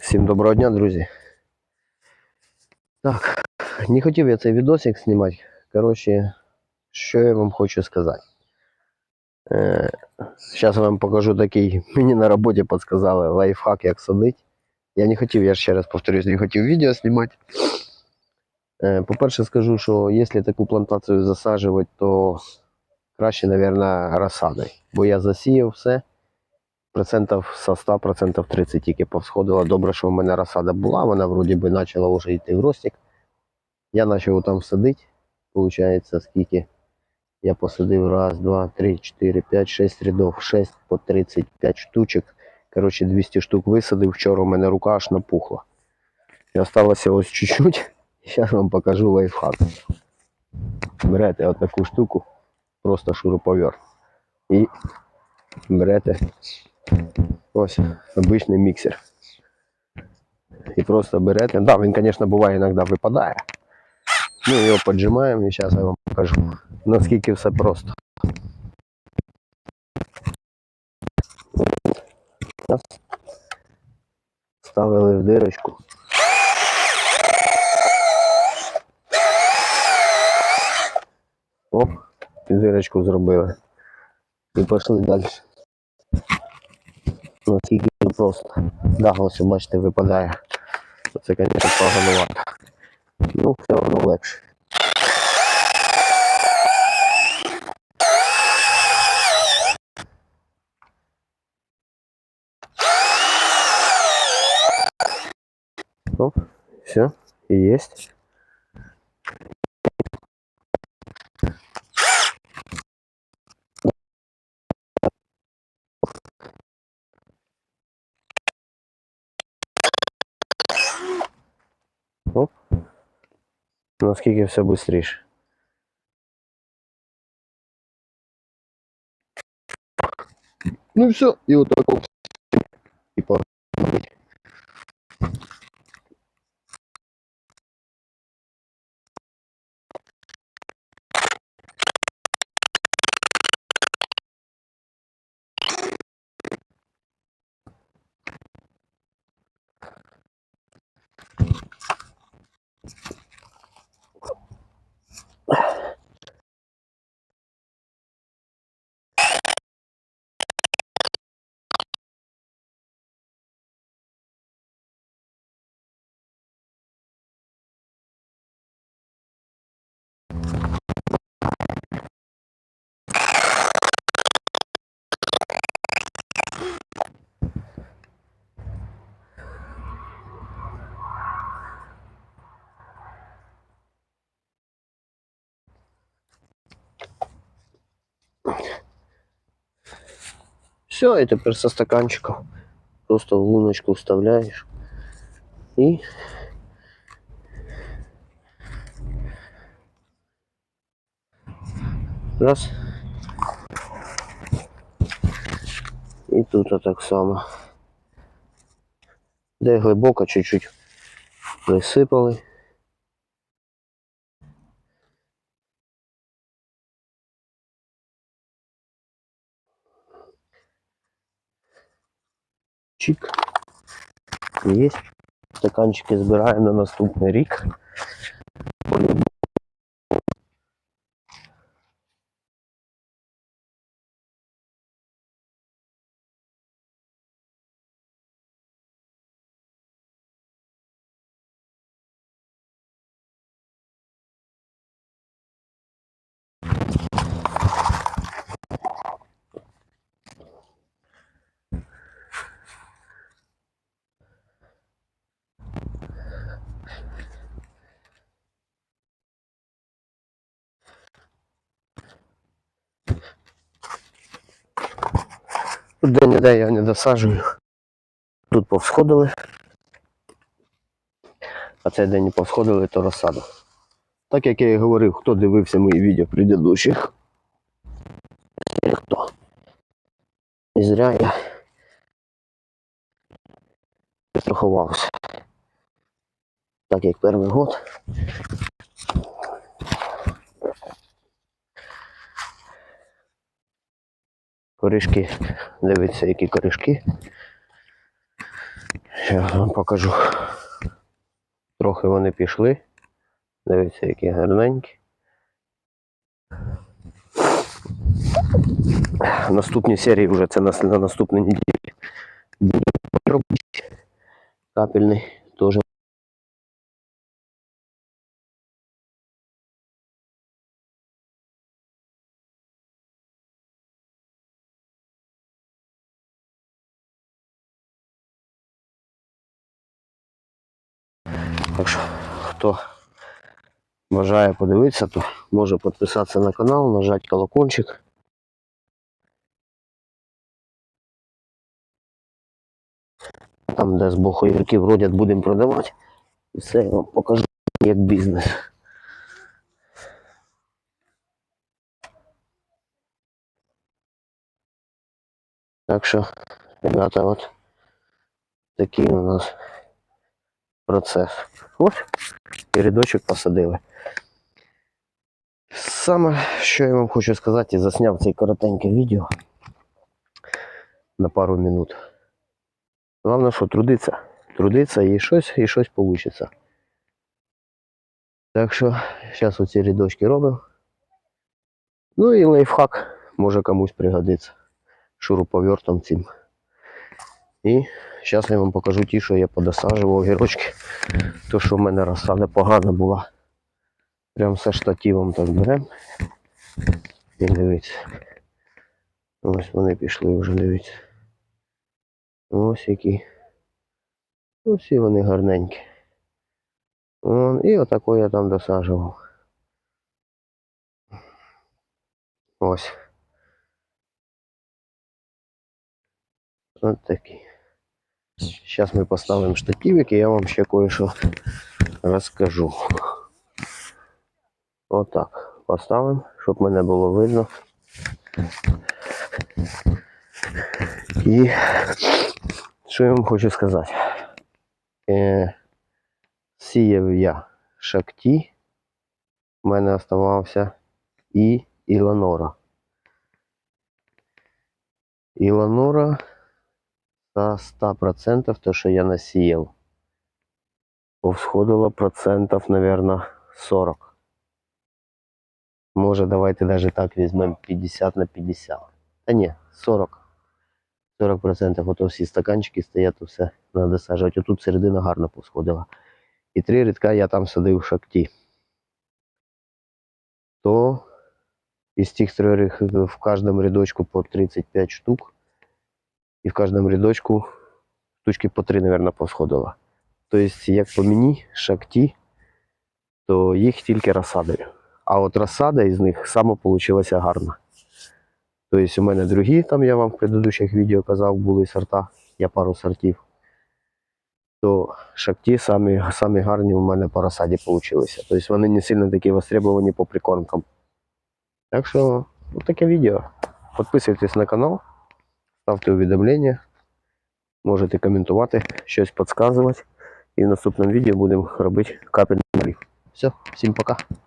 Всім доброго дня, друзі. Так, не хотів я цей відосик знімати. Коротше, що я вам хочу сказати. Е, Зараз вам покажу такий, мені на роботі підказали лайфхак, як садити. Я не хотів, я ще раз повторюсь, не хотів відео знімати. Е, По-перше, скажу, що якщо таку плантацію засаджувати, то краще, мабуть, розсадою. Бо я засіяв все Процентів со 100 процентів 30 тільки повсходило. Добре, що в мене розсада була, вона вроді би почала вже йти в ростик. Я почав там садити. Получається, скільки я посадив раз, два, три, чотири, п'ять, шесть рядов, шесть по 35 штучок. Коротше, 200 штук висадив. Вчора у мене рука аж напухла. І осталося ось чуть-чуть. Зараз вам покажу лайфхак. Берете от таку штуку, просто шуруповерт. І берете Ось обичний міксер. І просто берете. Да, він, звісно, буває іноді випадає. Ну, його поджимаємо і зараз я вам покажу, наскільки все просто. Ставили в дирочку. Оп, дирочку зробили. І пішли далі. Наскільки просто. Да, ось бачите, випадає. Це, звісно, поганувато. Ну, все одно легше. Оп, все, и есть. Оп. Наскільки все швидше. Ну все, і отак Все, і тепер со стаканчиком просто в луночку вставляєш і раз. І тут так само. Де глибоко чуть-чуть присипали. Чик. Есть. Стаканчики збираємо на наступний рік. Де-не-де я не досаджую. Тут повсходили. А цей день не повсходили, то розсаду. Так як я і говорив, хто дивився мої відео предыдущих. Хто. І зря я страхувався. Так як перший год. Корішки. Дивіться, які корішки. Зараз вам покажу. Трохи вони пішли. Дивіться, які гарненькі. Наступні серії вже це на, на наступній неділі. Буде робити капельний теж. Так що, хто бажає подивитися, то може підписатися на канал, нажати колокольчик. Там, де з боку огірків родять, будемо продавати. І все я вам покажу як бізнес. Так що, ребята, от такий у нас процес. Ось, і рядочок посадили. Саме, що я вам хочу сказати, я засняв це коротеньке відео на пару минут. Головне, що трудиться. Трудиться і щось, і щось вийде. Так що, зараз оці рядочки робимо. Ну і лайфхак може комусь пригодиться. Шуруповертом цим. І зараз я вам покажу ті, що я подосаджував огірочки. То, що в мене розсада погана була. Прям все штативом так беремо. І дивіться. Ось вони пішли вже, дивіться. Ось які. Ось і вони гарненькі. Вон, і отако я там досаджував. Ось. От такі. Зараз ми поставимо штативик і я вам ще кое-що розкажу. Отак. Поставимо, щоб мене було видно. І що я вам хочу сказати? Е, сіяв я шакті, в мене оставався і Іланора. Іланора за 100% то, що я насіяв. Повсходило процентів, мабуть, 40. Може, давайте навіть так візьмемо 50 на 50. Та ні, 40. 40%. Ото всі стаканчики стоять, то все треба саджати. Отут середина гарно посходила. І три рядка я там садив в шакті. То із цих трьох в кожному рядочку по 35 штук. І в кожному рядочку штучки по 3, мабуть, посходило. Тобто, як по мені, шакті, то їх тільки розсадою. А от розсада із них саме вийшла гарна. Тобто у мене другі, там я вам в предыдущих відео казав, були сорта, я пару сортів. То шакті самі, самі гарні у мене по розсаді вийшли. Тобто вони не сильно такі востребовані по прикормкам. Так що, таке відео. Підписуйтесь на канал, ставте увідомлення, можете коментувати, щось підказувати. І в наступному відео будемо робити капельний. Все, всім пока.